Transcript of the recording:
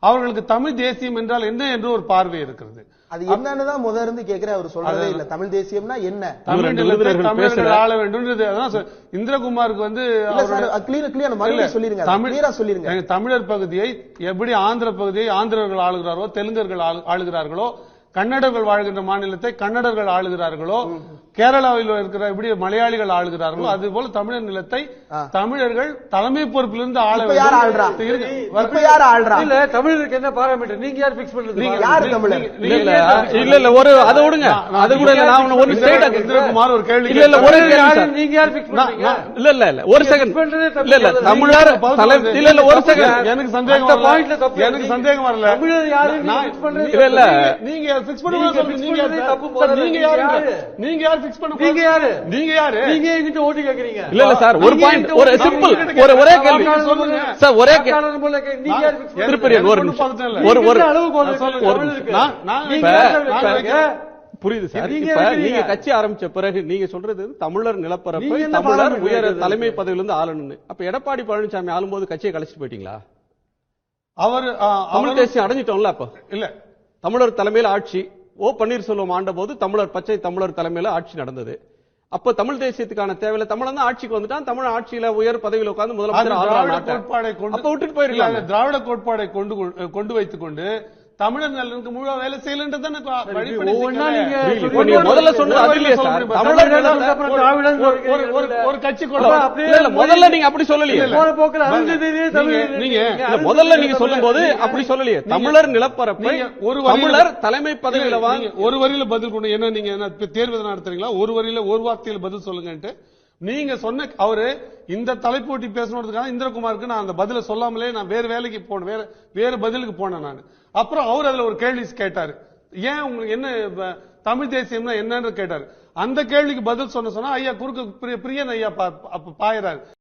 அவர்களுக்கு தமிழ் தேசியம் என்றால் என்ன என்று ஒரு பார்வை இருக்கிறது. அது என்னன்னு தான் முத இருந்து கேக்குறேன் அவர் சொல்றதே இல்ல. தமிழ் தேசியம்னா என்ன? தமிழ் தமிழர்கள். ஆள வேண்டும்ன்றது. அதான் இந்திரகுமாருக்கு வந்து சொல்லிருங்க. சொல்லிருங்க. தமிழர் பகுதியை எப்படி ஆந்திர பகுதியை ஆந்திரர்கள் ஆளுகிறாரோ தெலுங்கர்கள் ஆளு- ஆளுகிறார்களோ கன்னடர்கள் வாழ்கின்ற மாநிலத்தை கன்னடர்கள் ஆளுகிறார்களோ கேரளாவில் இருக்கிற எப்படி மலையாளிகள் ஆளுகிறார்களோ அது போல தமிழர் நிலத்தை தமிழர்கள் தலைமை பொறுப்பிலிருந்து ஆள இப்ப யார் ஆள்றா? இருங்க. இப்ப யார் ஆள்றா? இல்ல தமிழருக்கு என்ன பாராமீட்டர் நீங்க யார் பிக்ஸ் பண்றது? நீங்க- யாரு நீங்க- தமிழர்? நீங்க- இல்ல இல்ல நீங்க- இல்ல இல்ல ஒரு அதை விடுங்க. அது கூட இல்ல நான் உன்னை ஒரு ஸ்டேட் இந்திரகுமார் ஒரு கேள்வி இல்ல இல்ல ஒரே கேள்வி சார். நீங்க யார் பிக்ஸ் நான்- பண்றீங்க? நான்- இல்ல இல்ல இல்ல ஒரு செகண்ட் பண்றதே தப்பு இல்ல இல்ல கிடையாது. தமிழர் நீங்க தலை பதில் இல்ல இல்ல ஒரு தப்பு செகண்ட் எனக்கு சந்தேகம் எனக்கு சந்தேகம் வரல. தமிழர் யாரு இல்ல. நீங்க பண்ண நீங்க யாரு? நீங்க யாரு? நீங்க யார் பண்ண நீங்க யாரு? நீங்க யாரு நீங்க என்கிட்ட ஓட்டு கேக்குறீங்க இல்ல இல்ல சார் ஒரு பாயிண்ட் ஒரு சிம்பிள். ஒரு ஒரே கேள்வி. சார் ஒரே? திருப்பதியன் ஒரு நிமிஷம் ஒரு. ஒரு? புரியுது சார் நீங்க இப்ப. நீங்க கட்சி ஆரம்பிச்ச பிறகு நீங்க சொல்றது தமிழர் நிலப்பரப்பை தமிழர் உயர தலைமை? பதவியில இருந்து ஆளணும்னு அப்ப எடப்பாடி பழனிசாமி ஆளும்போது கட்சியை கழிச்சிட்டு போயிட்டீங்களா அவர் தமிழ் தேசியம் அடைஞ்சிட்டோம்ல அப்ப இல்ல தமிழர் தலைமையில ஆட்சி. ஓ பன்னீர்செல்வம் ஆண்ட போது தமிழர் பச்சை தமிழர் தலைமையில ஆட்சி நடந்தது. அப்ப தமிழ் தேசியத்துக்கான தேவையில்ல. தமிழன் தான் ஆட்சிக்கு வந்துட்டான். தமிழ் ஆட்சியில உயர் பதவியில உட்கார்ந்து முதலமைச்சர். கோட்பாடை கொண்டு விட்டுட்டு போயிருக்கலாம் திராவிட கோட்பாடை கொண்டு கொண்டு வைத்துக் கொண்டு தமிழர் நலனுக்கு முழு வேலை இப்ப நீங்க முதல்ல சொன்னது அது இல்லையே சார். தமிழர் நிலத்தை- அப்புறம் திராவிடன் ஒரு- கட்சி முதல்ல நீங்க அப்படி சொல்லலையே. நீங்க- முதல்ல நீங்க சொல்லும்போது அப்படி சொல்லலையே. தமிழர் நிலப்பரப்பை ஒரு வரியில- தமிழர் தலைமை பதவியில வாங்க ஒரு வரியில பதில் கொண்டு என்ன நீங்க தேர்வு நடத்துறீங்களா? ஒரு வரியில ஒரு வார்த்தையில பதில் சொல்லுங்கன்ட்டு நீங்க சொன்ன அவரு இந்த தலைப்போட்டி பேசணுன்றதுக்காக இந்திரகுமாருக்கு நான் அந்த பதில சொல்லாமலே நான் வேற வேலைக்கு போனேன் வேற வேற பதிலுக்கு போனேன் நான். அப்புறம் அவர் அதுல ஒரு கேள்வி கேட்டாரு. ஏன் உங்களுக்கு என்ன தமிழ் தேசியம்னா என்னன்னு கேட்டாரு. அந்த கேள்விக்கு பதில் சொன்ன சொன்னா ஐயா குறுக்கு பிரிய- பிரியன் ஐயா பாயறாரு.